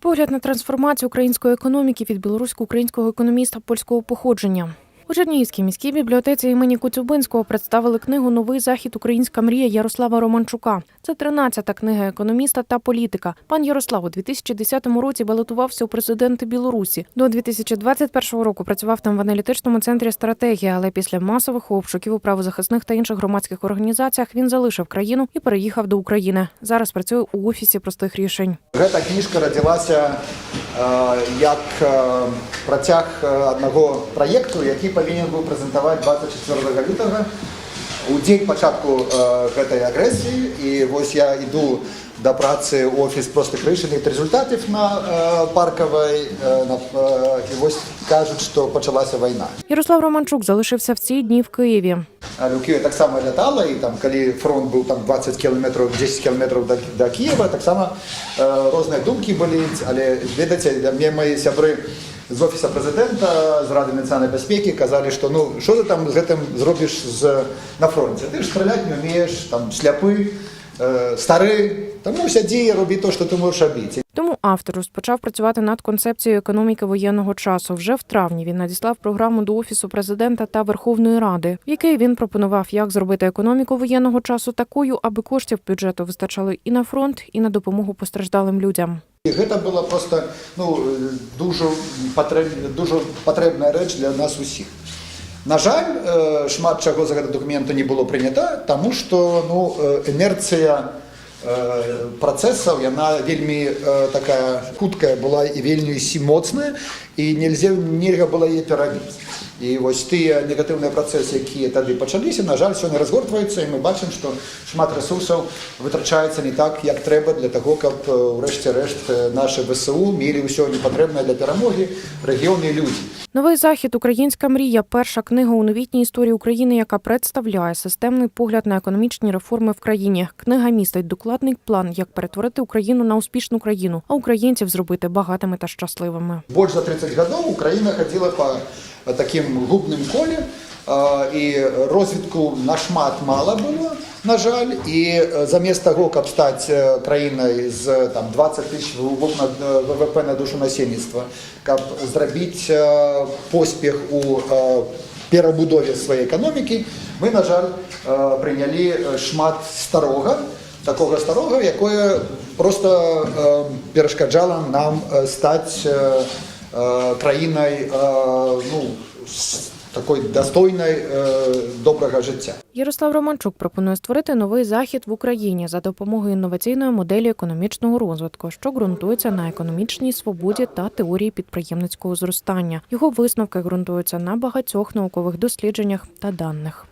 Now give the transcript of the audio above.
Погляд на трансформацію української економіки від білорусько-українського економіста польського походження. У Чернігівській міській бібліотеці імені Коцюбинського представили книгу Новий захід Українська мрія Ярослава Романчука. Це 13-та книга економіста та політика. Пан Ярослав у 2010 році балотувався у президенти Білорусі. До 2021 року працював там в аналітичному центрі стратегія, але після масових обшуків у правозахисних та інших громадських організаціях він залишив країну і переїхав до України. Зараз працює у офісі простих рішень. Гэта кніжка радзілася э, як э, працяг э, аднаго праекту, які павінен быў прэзентаваць 24 лютага у дзень пачатку э, гэтай агрэсіі і вось я іду да працы ў офіс простых рашэнень результатів на э, паркавай э, на, э, і вось кажуць, што пачалася вайна. Ярослав Романчук залишився в ці дні в Києві. Але ў Киеве таксама лятала і там калі фронт быў там 20 кіламетраў 10 кіламетраў да, да Киева таксама э, розныя думкі былі але ведаце для мне мои сябры з офіса прэзідэнта з рады нацыянальнай бяспекі казалі што ну що ты там з гэтым зробіш з на фронте ты ж страляць не умееш там сляпы э, стары таму сядзі робі то што ты можаш рабіць Тому автор розпочав працювати над концепцією економіки воєнного часу. Вже в травні він надіслав програму до офісу президента та Верховної Ради, в якій він пропонував, як зробити економіку воєнного часу такою, аби коштів бюджету вистачало і на фронт, і на допомогу постраждалим людям. І гэта была просто ну, дуже, патрэб, дуже патрэбная рэч для нас усіх. На жаль, э, шмат чаго за гэты документу не было прынята, таму што ну, э, інерцыя э, працэсаў яна вельмі э, такая хуткая была і вельмі сі моцная і нельзя нельга было яе перабіць. І вось тыя негатыўныя працэсы, якія тады пачаліся, на жаль, сёння разгортваюцца і мы бачым, што шмат рэсурсаў вытрачаецца не так, як трэба для таго, каб э, урэшце рэшт э, нашы ВСУ мелі ўсё непатрэбнае для перамогі рэгіёны і людзі. Новий захід Українська мрія перша книга у новітній історії України, яка представляє системний погляд на економічні реформи в країні. Книга містить докладний план, як перетворити Україну на успішну країну, а українців зробити багатими та щасливими. Больш за 30 гадоў Украіна хадзіла па э, такім губным коле э, і розвітку нашмат мала было на жаль і э, замест таго каб стаць э, краінай з там 20 тысяч вугол на э, ВВП на душу насельніцтва каб зрабіць э, поспех у э, перабудове сваёй эканомікі мы на жаль э, прынялі э, шмат старога такога старога якое просто э, перашкаджала нам э, стаць э, э, краінай э, ну, з такой дастойнай э, добрага жыцця Ярослав Романчук пропонує створити новий захід в Україні за допомогою інноваційної моделі економічного розвитку, що ґрунтується на економічній свободі та теорії підприємницького зростання. Його висновки ґрунтуються на багатьох наукових дослідженнях та даних.